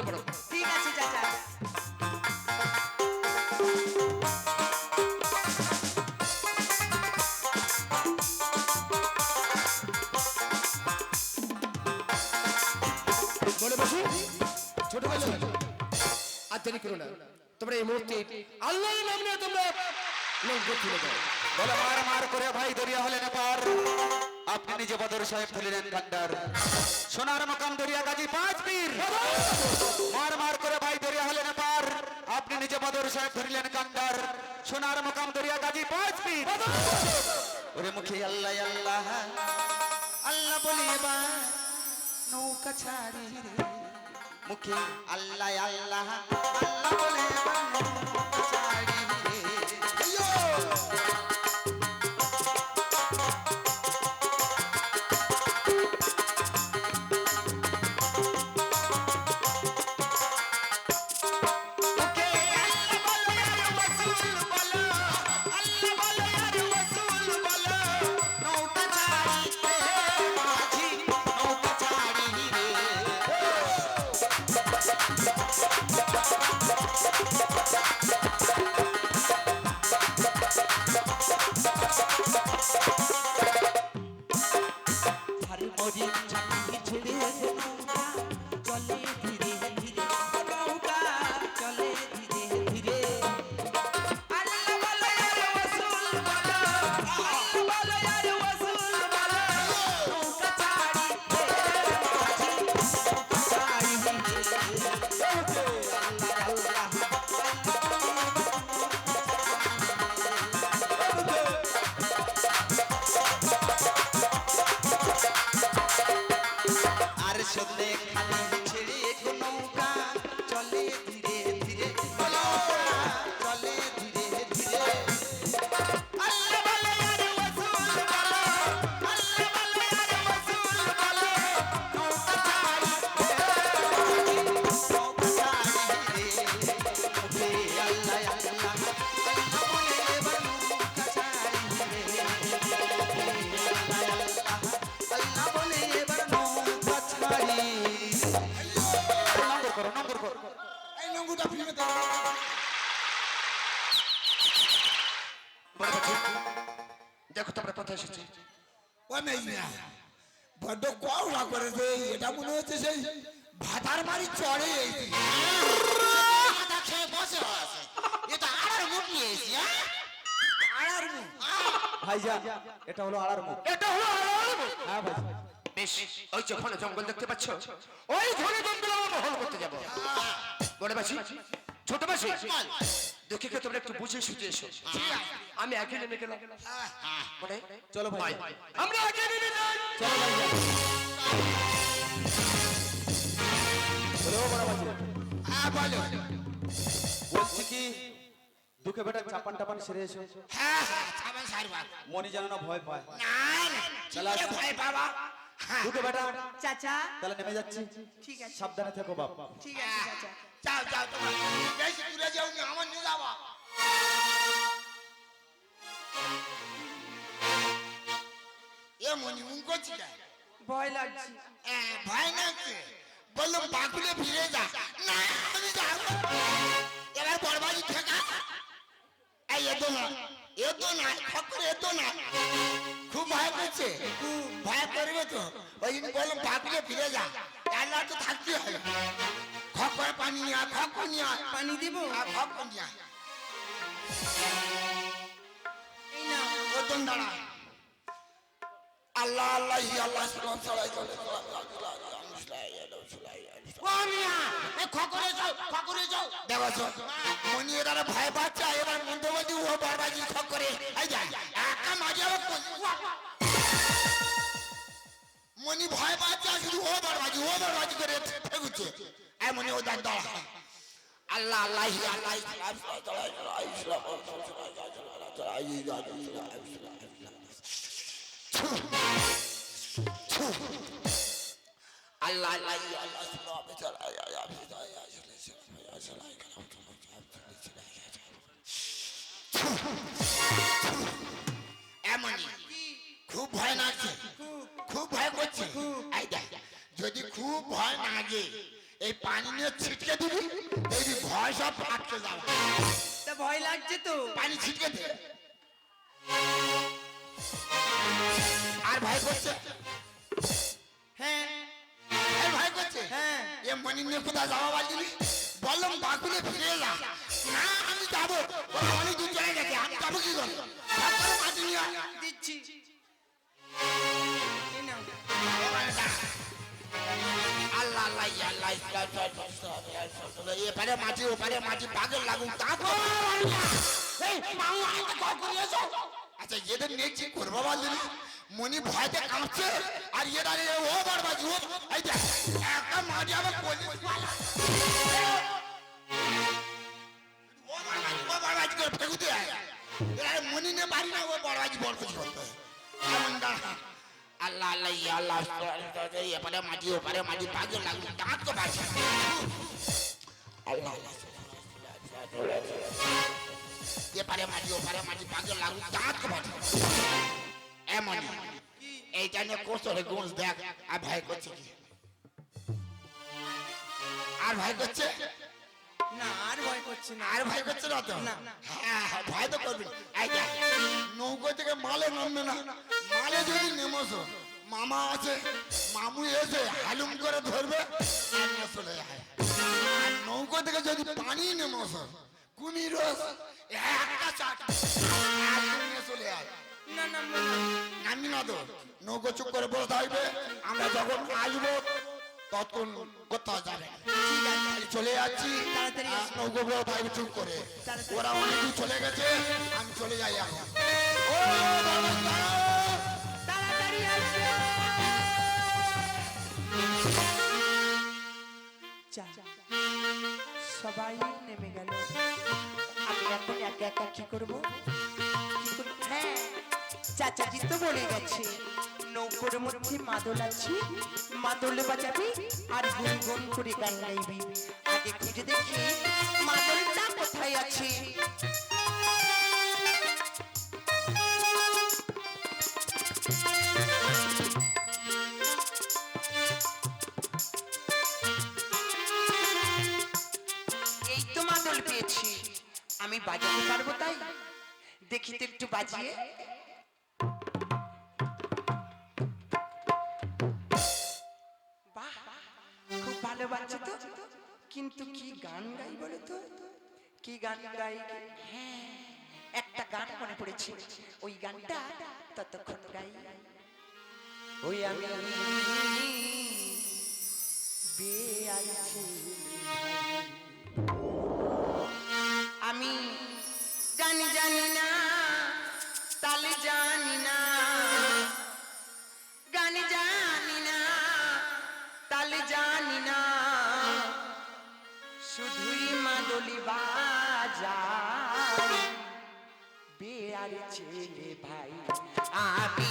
উঠে পড়ো। ঠিক আছে, চাচা। বলে বসু আর দেরি করো না। তোমরা এই মুহূর্তে আল্লাহর নাম তোমরা বলে, মার মার করে ভাই দরিয়া হলেন পার। আপনি নিজে বদর সাহেব ধরিলেন কান্ডার সোনার মকাম দরিয়া গাজী পাঁচ পীর। মার মার করে ভাই দরিয়া হলেন পার। আপনি নিজে বদর সাহেব ধরিলেন কান্ডার। সোনার মকাম দরিয়া গাজী পাঁচ পীর। ওরে মুখে আল্লাহ আল্লাহ। আল্লাহ বলি এবার নৌকা ছাড়ি মুখে আল্লাহ আল্লাহ। আল্লাহ বলে কোথায় এসেছি ও মেয়ে বড্ড কওড়া করেছে এটা মনে হচ্ছে সেই ভাতার বাড়ি চড়ে বসে আছে এটা আড়ার মুখ নিয়েছি হ্যাঁ আড়ার মুখ ভাইজান এটা হলো আড়ার মুখ এটা হলো আলাল হ্যাঁ ভাই বেশ ওই যে ঘন জঙ্গল দেখতে পাচ্ছ ওই ঘন জঙ্গল আমরা মহল করতে যাব বড় বাসি ছোট বাসি দেখে কে তোমরা একটু বুঝে সুঝে এসো। আমি আগে নেমে গেলাম। বলে চলো ভাই। ভাই আমরা আগে নেমে যাই। চলো ভাইজান হলো বড় ভাই হ্যাঁ বলো। বলছি কি দুঃখে বেটা চাপান টাপান সেরে এসো। হ্যাঁ হ্যাঁ সাবান সারবা। মনি যেন না ভয় পায়। না না চলো ভয় বাবা দুঃখে বেটা। চাচা। তাহলে নেমে যাচ্ছি। ঠিক আছে। সাবধানে থেকো বাপ। ঠিক আছে চাচা। যাও যাও তোমরা বেশি দূরে যাও না আমার নিয়ে যাবা। এ মনি মুন করছি ভয় লাগছে। ভয় নাকি বললাম বাকুলে ফিরে যা। না আমি যাব। এবার বরবাদি ঠেকা। এই এতো না এতো না ঠাকুর এতো না। খুব ভয় করছে ভয় করবে তো। ওই জন্য বললাম বাকুলে ফিরে যা। আর তো থাকতে হবে। খক করে পানি নিয়ে আয় খক নিয়ে আয়। পানি দিব? আর খক নিয়ে আয়। দাঁড়া আল্লাহ আল্লাহ আল্লাহ সালাই চলে মনি এরা ভয় পাচ্ছে এবার মন্ত্রবাদী ও বারবাজি খক করে এই যা একা মাঝে মনি ভয় পাচ্ছে শুধু ও বারবাজি ও বারবাজি করে ফেগুচ্ছে এই মনি ও দাঁড়া আল্লাহ আল্লাহ আল্লাহ আল্লাহ আল্লাহ এমনই খুব ভয় লাগছে খুব ভয় করছে যদি খুব ভয় লাগে এই পানি নিয়ে ছিটকে দিবি দেখবি ভয় সব আটকে যাবে তা ভয় লাগছে তো পানি ছিটকে দে আর ভয় করছে এ নিয়ে কোথায় যাওয়া বাজিনি বললাম বাকুলে ফিরে যা না আমি যাব ওরা অনেক দূর চলে গেছে আমি যাব কি করে মাটি নিয়ে দিচ্ছি আল্লাহ আল্লাহ আল্লাহ ইসলাম জয় জয় জয় জয় জয় জয়। এপারে মাটি ওপারে মাটি পাগল লাগুন তা তো এই মাউ আইতে কল করে এসো আচ্ছা এদের নিয়ে কি করব বললি মনি ভয়তে কাঁপছে, আর এরা এ ও বরবাজি ও এই দেখ, একটা মাটি আমার কোলে ও বরবাজি ও বরবাজি করে ফেকু দিয়ে এরা মনি নে পারি না, ও বরবাজি বরবাজি করতে হয়। এমন আল্লাহ আল্লাহ, ইয়া আল্লাহ এপারে মাটি, ওপারে মাটি পাগল লাগুন দাঁত তো বাঁচে আল্লাহ আল্লাহ এপারে মাটি, ওপারে মাটি পাগল লাগুন দাঁত তো বাঁচে এমন এইটা নিয়ে কোসরে গোঁজ দেখ আর ভয় করছে কি? আর ভয় করছে? না আর ভয় করছে না। আর ভয় করছে না তো? হ্যাঁ ভয় তো করবি। না। এই দেখ, নৌকো থেকে মালে নামবে না। মালে যদি নেমোছো মামা আছে মামু এসে হালুম করে ধরবে চলে যায়। নৌকো থেকে যদি পানি নেমোছো কুমির একটা চাট চলে যায়। না না মনে না। তো। নৌকো চুপ করে বসে থাকবে। আমরা যখন আসব তখন কোথাও যাবে আমি চলে যাচ্ছি। তাড়াতাড়ি নৌকো বড় ভাই চুপ করে। ওরা অনেক চলে গেছে। আমি চলে যাই এখন সবাই নেমে গেল। আমি এখন একা একা কি করব? কি করব? হ্যাঁ। চাচাজি তো বলে গেছে, নৌকোর মধ্যে মাদল আছে, মাদলে বাজাবি আর গুনগুন করে গান গাইবি। আগে খুঁজে দেখি মাদলটা কোথায় আছে। এই তো মাদল পেয়েছি। আমি বাজাতে পারব তাই? দেখি তো একটু বাজিয়ে। খুব ভালো বাজছে তো কিন্তু কি গান গাই বলো তো? কি গান গাই? হ্যাঁ একটা গান মনে পড়েছে। ওই গানটা ততক্ষণ গাই। ওই আমি বেয়াছি ছেলে ভাই। আমি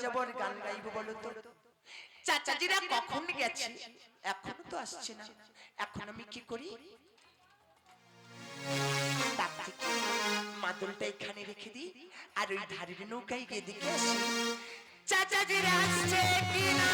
বাজাবো গান গাইবো বলো তো? চাচাজিরা কখন গেছে? এখনও তো আসছে না। এখন আমি কি করি? মাদুলটা এখানে রেখে দিই, আর ওই ধারের নৌকায় গিয়ে দেখে আসি। চাচাজিরা আসছে কিনা?